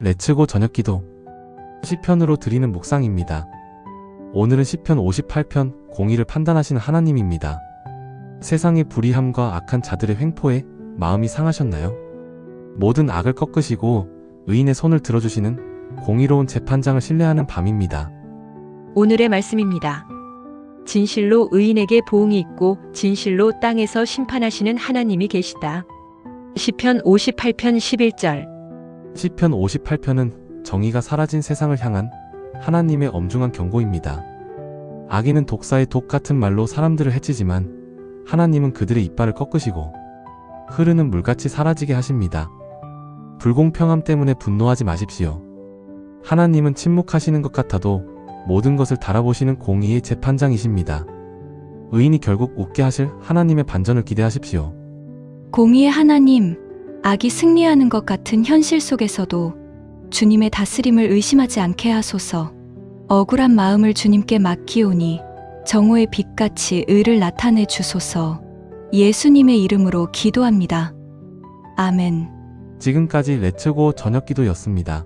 레츠고 저녁기도 시편으로 드리는 묵상입니다. 오늘은 시편 58편 공의를 판단하시는 하나님입니다. 세상의 불의함과 악한 자들의 횡포에 마음이 상하셨나요? 모든 악을 꺾으시고 의인의 손을 들어주시는 공의로운 재판장을 신뢰하는 밤입니다. 오늘의 말씀입니다. 진실로 의인에게 보응이 있고 진실로 땅에서 심판하시는 하나님이 계시다. 시편 58편 11절. 시편 58편은 정의가 사라진 세상을 향한 하나님의 엄중한 경고입니다. 악인은 독사의 독 같은 말로 사람들을 해치지만 하나님은 그들의 이빨을 꺾으시고 흐르는 물같이 사라지게 하십니다. 불공평함 때문에 분노하지 마십시오. 하나님은 침묵하시는 것 같아도 모든 것을 달아보시는 공의의 재판장이십니다. 의인이 결국 웃게 하실 하나님의 반전을 기대하십시오. 공의의 하나님, 악이 승리하는 것 같은 현실 속에서도 주님의 다스림을 의심하지 않게 하소서. 억울한 마음을 주님께 맡기오니 정오의 빛같이 의를 나타내 주소서. 예수님의 이름으로 기도합니다. 아멘. 지금까지 레츠고 저녁 기도였습니다.